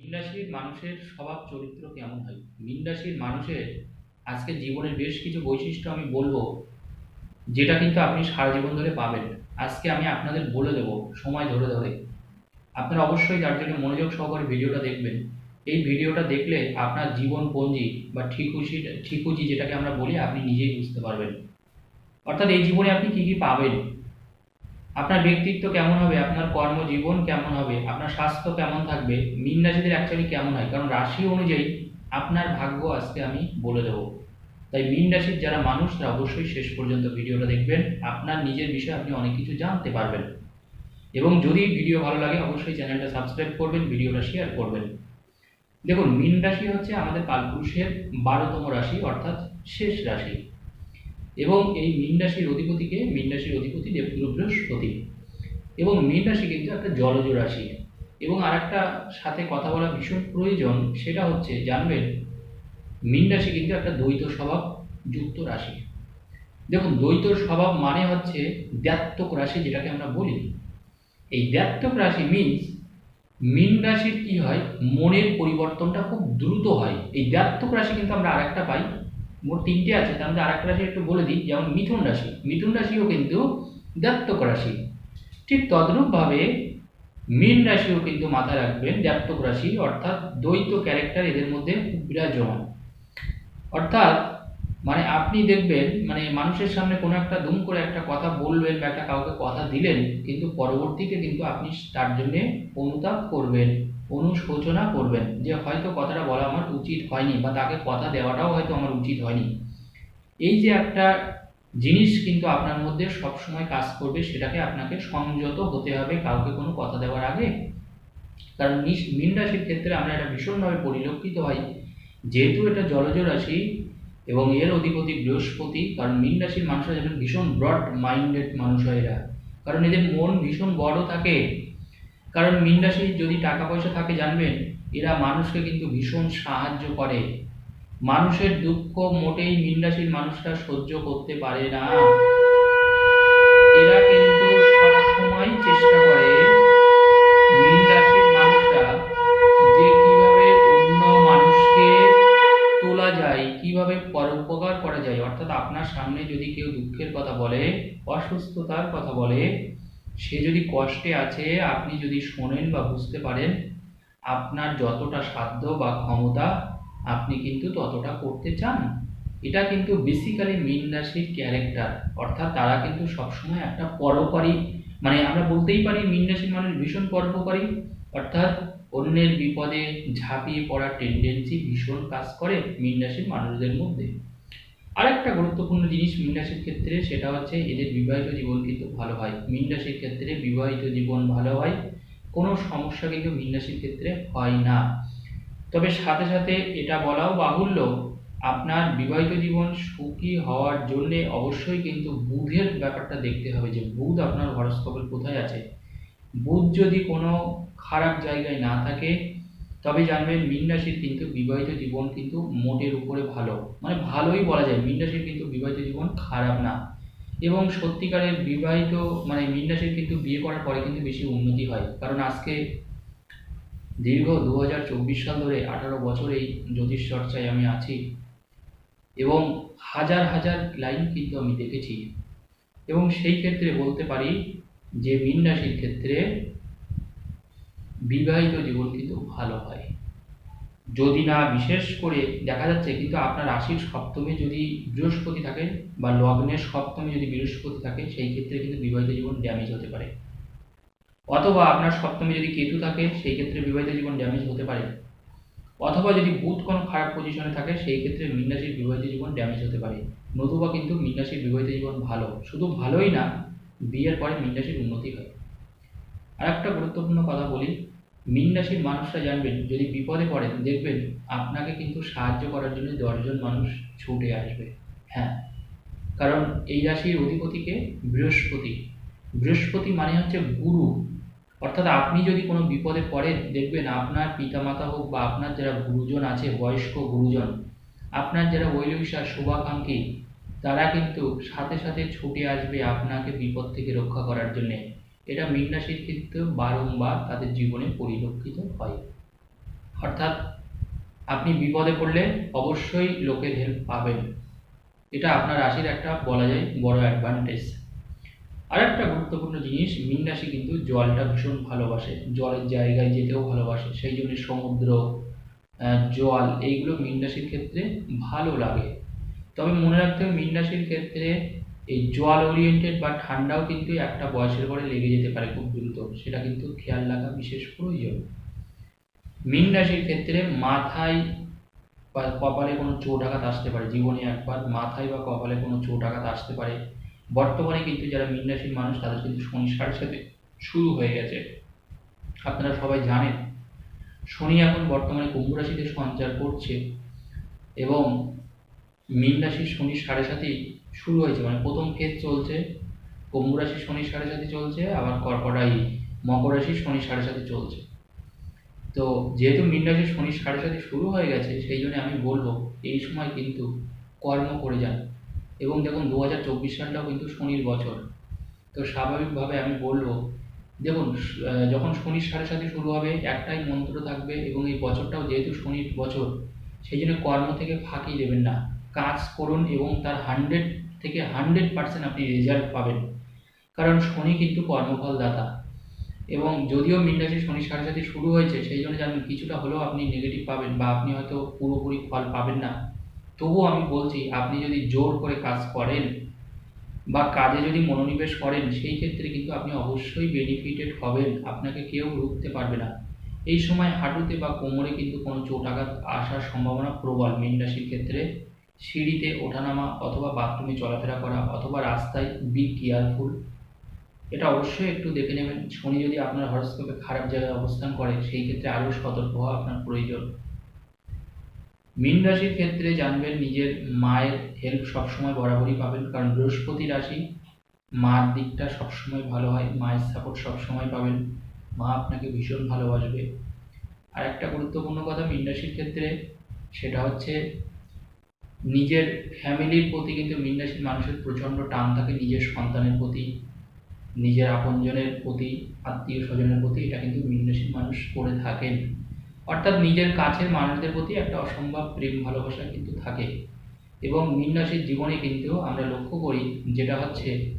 মীন মানুষের স্বভাব চরিত্র কেমন হয়? মীন মানুষের আজকে জীবনের বেশ কিছু বৈশিষ্ট্য আমি বলব, যেটা কিন্তু আপনি সারা জীবন ধরে পাবেন। আজকে আমি আপনাদের বলে দেব, সময় ধরে ধরে। আপনারা অবশ্যই তার জন্য মনোযোগ সহকারে ভিডিওটা দেখবেন। এই ভিডিওটা দেখলে আপনার জীবন পঞ্জি বা ঠিকুচি ঠিকুচি যেটাকে আমরা বলি, আপনি নিজেই বুঝতে পারবেন। অর্থাৎ এই জীবনে আপনি কি কি পাবেন? আপনার ব্যক্তিত্ব কেমন হবে? আপনার কর্মজীবন কেমন হবে? আপনার স্বাস্থ্য কেমন থাকবে? মিন রাশিদের অ্যাকচুয়ালি কেমন হয়? কারণ রাশি অনুযায়ী আপনার ভাগ্য আজকে আমি বলে দেবো। তাই মিন রাশির যারা মানুষ, তারা অবশ্যই শেষ পর্যন্ত ভিডিওটা দেখবেন। আপনার নিজের বিষয়ে আপনি অনেক কিছু জানতে পারবেন। এবং যদি ভিডিও ভালো লাগে, অবশ্যই চ্যানেলটা সাবস্ক্রাইব করবেন, ভিডিওটা শেয়ার করবেন। দেখুন, মিন রাশি হচ্ছে আমাদের কালপুরুষের বারোতম রাশি, অর্থাৎ শেষ রাশি। এবং এই মীন রাশির অধিপতিকে, মীন রাশির অধিপতি দেবগুরু এবং মীন রাশি কিন্তু একটা জলজ রাশি। এবং আর একটা সাথে কথা বলা ভীষণ প্রয়োজন, সেটা হচ্ছে, জানবেন, মীন রাশি কিন্তু একটা দ্বৈত স্বভাব, যুক্ত রাশি। দেখুন, দ্বৈত স্বভাব মানে হচ্ছে দ্ব্যাত্মক রাশি, যেটাকে আমরা বলি। এই দ্ব্যাত্মক রাশি মিনস মীন রাশির কি হয়? মনের পরিবর্তনটা খুব দ্রুত হয়। এই দ্ব্যাত্মক রাশি কিন্তু আমরা আরেকটা পাই মোট তিনটে আছে, তার মধ্যে আরেকটা রাশি একটু বলে দিই, যেমন মিথুন রাশি। মিথুন রাশিও কিন্তু দ্ব্যাত্মক রাশি। ঠিক তদ্রূপভাবে মীন রাশিও কিন্তু মাথায় রাখবেন দ্ব্যাত্মক রাশি, অর্থাৎ দ্বৈত ক্যারেক্টার এদের মধ্যে বিরাজমান। অর্থাৎ মানে আপনি দেখবেন মানে মানুষের সামনে কোনো একটা দুম করে একটা কথা বলবেন বা একটা কাউকে কথা দিলেন, কিন্তু পরবর্তীতে কিন্তু আপনি তার জন্যে অনুতাপ করবেন। অনুশোচনা করবেন যে হয়তো কথাটা বলা আমার উচিত হয়নি বা তাকে কথা দেওয়াটাও হয়তো আমার উচিত হয়নি। এই যে একটা জিনিস কিন্তু আপনার মধ্যে সবসময় কাজ করবে সেটাকে আপনাকে সংযত হতে হবে কাউকে কোনো কথা দেওয়ার আগে। কারণ মীন রাশির ক্ষেত্রে আমরা এটা ভীষণভাবে পরিলক্ষিত হয়। যেহেতু এটা জলজ রাশি এবং এর অধিপতি বৃহস্পতি, কারণ মীন রাশির মানুষরা যেমন ভীষণ ব্রড মাইন্ডেড মানুষ হয় এরা। কারণ এদের মন ভীষণ বড় থাকে। কারণ মীন রাশির যদি টাকা পয়সা থাকে জানবেন, এরা মানুষকে কিন্তু ভীষণ সাহায্য করে। মানুষের দুঃখ মোটেই মীন রাশির মানুষরা সহ্য করতে পারে না। এরা কিন্তু সবসময় চেষ্টা করে রাশির মানুষরা যে কীভাবে অন্য মানুষকে তোলা যায়, কীভাবে পরোপকার করা যায়। অর্থাৎ আপনার সামনে যদি কেউ দুঃখের কথা বলে, অসুস্থতার কথা বলে সে যদি কষ্টে আছে, আপনি যদি শোনেন বা বুঝতে পারেন, আপনার যতটা সাধ্য বা ক্ষমতা, আপনি কিন্তু ততটা করতে চান। এটা কিন্তু বেসিক্যালি মীন রাশির ক্যারেক্টার অর্থাৎ তারা কিন্তু সবসময় একটা পরোপকারী মানে আমরা বলতেই পারি মীন রাশির মানুষ ভীষণ পরোপকারী অর্থাৎ অন্যের বিপদে ঝাঁপিয়ে পড়ার টেন্ডেন্সি ভীষণ কাজ করে মীন রাশির মানুষদের মধ্যে। আরেকটা গুরুত্বপূর্ণ জিনিস মীন রাশির ক্ষেত্রে, সেটা হচ্ছে এদের বিবাহিত জীবন কিন্তু ভালো হয়। মীন রাশির ক্ষেত্রে বিবাহিত জীবন ভালো হয়, কোনো সমস্যা কিন্তু মীন রাশির ক্ষেত্রে হয় না। তবে সাথে সাথে এটা বলাও বাহুল্য, আপনার বিবাহিত জীবন সুখী হওয়ার জন্যে অবশ্যই কিন্তু বুধের ব্যাপারটা দেখতে হবে যে বুধ আপনার হরস্কোপের কোথায় আছে? বুধ যদি কোনো খারাপ জায়গায় না থাকে তবে জানবেন মীন রাশির কিন্তু বিবাহিত জীবন কিন্তু মোটের উপরে ভালো। মানে ভালোই বলা যায়, মীন রাশির কিন্তু বিবাহিত জীবন খারাপ না। এবং সত্যিকারের বিবাহিত মানে মীন রাশির কিন্তু বিয়ে করার পরে কিন্তু বেশি উন্নতি হয়। কারণ আজকে দীর্ঘ দু হাজার চব্বিশ সাল ধরে আঠারো বছর এই জ্যোতিষ চর্চায় আমি আছি। এবং হাজার হাজার লাইন কিন্তু আমি দেখেছি। এবং সেই ক্ষেত্রে বলতে পারি যে মীন রাশির ক্ষেত্রে বিবাহিত জীবন কিন্তু ভালো হয়। যদি না বিশেষ করে দেখা যাচ্ছে কিন্তু আপনার রাশির সপ্তমে যদি বৃহস্পতি থাকে বা লগ্নের সপ্তমে যদি বৃহস্পতি থাকে, সেই ক্ষেত্রে কিন্তু বিবাহিত জীবন ড্যামেজ হতে পারে। অথবা আপনার সপ্তমে যদি কেতু থাকে, সেই ক্ষেত্রে বিবাহিত জীবন ড্যামেজ হতে পারে। অথবা যদি বুধ কোনো খারাপ পজিশনে থাকে, সেই ক্ষেত্রে মীনরাশির বিবাহিত জীবন ড্যামেজ হতে পারে। নতুবা কিন্তু মীনরাশির বিবাহিত জীবন ভালো। শুধু ভালোই না, বিয়ের পরে মীনরাশির উন্নতি হয়। আর একটা গুরুত্বপূর্ণ কথা বলি মীন রাশির মানুষরা জানবেন, যদি বিপদে পড়েন দেখবেন আপনাকে কিন্তু সাহায্য করার জন্য দশজন মানুষ ছুটে আসবে। হ্যাঁ কারণ এই রাশির অধিপতিকে বৃহস্পতি। বৃহস্পতি মানে হচ্ছে গুরু। অর্থাৎ আপনি যদি কোনো বিপদে পড়েন, দেখবেন আপনার পিতামাতা হোক বা আপনার যারা গুরুজন আছে, বয়স্ক গুরুজন, আপনার যারা ওয়েলউইশার শুভাকাঙ্ক্ষী, তারা কিন্তু সাথে সাথে ছুটে আসবে আপনাকে বিপদ থেকে রক্ষা করার জন্যে। এটা মীন রাশির ক্ষেত্রে বারংবার তাদের জীবনে পরিলক্ষিত হয়। অর্থাৎ আপনি বিপদে পড়লে অবশ্যই লোকের হেল্প পাবেন। এটা আপনার রাশির একটা বলা যায় বড় অ্যাডভান্টেজ আর একটা গুরুত্বপূর্ণ জিনিস, মীন রাশি কিন্তু জলটা ভীষণ ভালোবাসে। জলের জায়গায় যেতেও ভালোবাসে, সেই জন্য সমুদ্র জল, এইগুলো মীন রাশির ক্ষেত্রে ভালো লাগে। তবে মনে রাখতে হবে মীন রাশির ক্ষেত্রে এই জল ওরিয়েন্টেড বা ঠান্ডাও কিন্তু একটা বয়সের পরে লেগে যেতে পারে খুব দ্রুত। সেটা কিন্তু খেয়াল রাখা বিশেষ প্রয়োজন। মীন রাশির ক্ষেত্রে মাথায় বা কপালে কোনো চোট আঘাত আসতে পারে। জীবনে একবার মাথায় বা কপালে কোনো চোট আঘাত আসতে পারে। বর্তমানে কিন্তু যারা মীন রাশির মানুষ, তাদের কিন্তু সাড়ে সাথে শুরু হয়ে গেছে। আপনারা সবাই জানেন, শনি এখন বর্তমানে কুম্ভ রাশিতে সঞ্চার করছে এবং মীন রাশির শনি সাড়ে সাথেই শুরু হয়েছে। মানে প্রথম ফেজ চলছে কুম্ভ রাশির শনি, সাড়ে সাথে চলছে, আবার কর্কটাই, মকর রাশির শনি, সাড়ে সাথে চলছে। তো যেহেতু মীন রাশি, শনি, সাড়ে সাথে শুরু হয়ে গেছে, সেই জন্য আমি বলব, এই সময় কিন্তু কর্ম করে যান। এবং দেখুন দু হাজার চব্বিশ সালটাও কিন্তু শনির বছর। তো স্বাভাবিকভাবে আমি বলব, দেখুন যখন শনির সাড়ে সাথে শুরু হবে, একটাই মন্ত্র থাকবে, এবং এই বছরটাও যেহেতু শনির বছর, সেই জন্য কর্ম থেকে ফাঁকি দেবেন না। কাজ করুন এবং তার হান্ড্রেড থেকে হান্ড্রেড পার্সেন্ট আপনি রেজাল্ট পাবেন। কারণ শনি কিন্তু কর্মফল দাতা এবং যদিও মীন রাশি শনি সাড়ে শুরু হয়েছে, সেই জন্য জানেন কিছুটা হলেও আপনি নেগেটিভ পাবেন বা আপনি হয়তো পুরোপুরি ফল পাবেন না। তবুও আমি বলছি, আপনি যদি জোর করে কাজ করেন বা কাজে যদি মনোনিবেশ করেন, সেই ক্ষেত্রে কিন্তু আপনি অবশ্যই বেনিফিটেড হবেন। আপনাকে কেউ রুখতে পারবে না। এই সময় হাঁটুতে বা কোমরে কিন্তু কোনো চোট আঘাত আসার সম্ভাবনা প্রবল মীন রাশির ক্ষেত্রে। সিঁড়িতে ওঠানামা অথবা বাথরুমে চলাফেরা করা অথবা রাস্তায় বি কেয়ারফুল এটা অবশ্যই একটু দেখে নেবেন। শনি যদি আপনার হরস্কোপে খারাপ জায়গায় অবস্থান করে, সেই ক্ষেত্রে আরও সতর্ক হওয়া আপনার প্রয়োজন। মীন রাশির ক্ষেত্রে জানবেন নিজের মায়ের হেল্প সবসময় বরাবরই পাবেন, কারণ বৃহস্পতি রাশি মার দিকটা সবসময় ভালো হয়, মায়ের সাপোর্ট সবসময় পাবেন। মা আপনাকে ভীষণ ভালোবাসবে। আর একটা গুরুত্বপূর্ণ কথা মীন রাশির ক্ষেত্রে, সেটা হচ্ছে নিজের ফ্যামিলির প্রতি কিন্তু মীন রাশির মানুষের প্রচণ্ড টান থাকে, নিজের সন্তানের প্রতি, নিজের আপনজনের প্রতি, আত্মীয় স্বজনের প্রতি, এটা কিন্তু মীন রাশির মানুষ করে থাকেন। অর্থাৎ নিজের কাছের মানুষদের প্রতি একটা অসম্ভব প্রেম, ভালোবাসা কিন্তু থাকে। এবং মীন রাশির জীবনে কিন্তু আমরা লক্ষ্য করি যেটা হচ্ছে,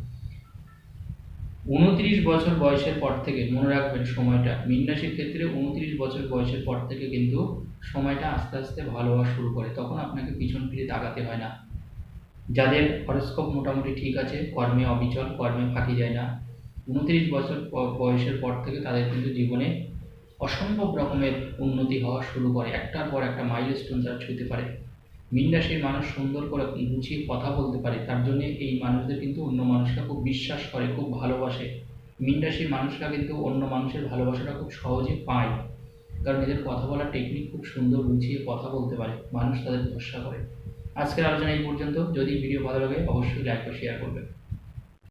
উনত্রিশ বছর বয়সের পর থেকে, মনে রাখবেন সময়টা মীন রাশির ক্ষেত্রে উনত্রিশ বছর বয়সের পর থেকে কিন্তু সময়টা আস্তে আস্তে ভালো হওয়া শুরু করে, তখন আপনাকে পিছন ফিরে তাকাতে হয় না। যাদের হরস্কোপ মোটামুটি ঠিক আছে, কর্মে অবিচল, কর্মে ফাঁকি যায় না, উনত্রিশ বছর বয়সের পর থেকে তাদের কিন্তু জীবনে অসম্ভব রকমের উন্নতি হওয়া শুরু করে, একটার পর একটা মাইলস্টোন তারা ছুঁতে পারে। মীন মানুষ সুন্দর করে গুছিয়ে কথা বলতে পারে, তার জন্য এই মানুষদের কিন্তু অন্য মানুষরা খুব বিশ্বাস করে, খুব ভালোবাসে। মীন মানুষরা কিন্তু অন্য মানুষের ভালোবাসাটা খুব সহজে পায়। কারণ নিজের কথা বলার টেকনিক খুব সুন্দর গুছিয়ে কথা বলতে পারে, মানুষ তাদের ভরসা করে। আজকের আলোচনা এই পর্যন্ত। যদি ভিডিও ভালো লাগে, অবশ্যই লাইক ও শেয়ার করবেন।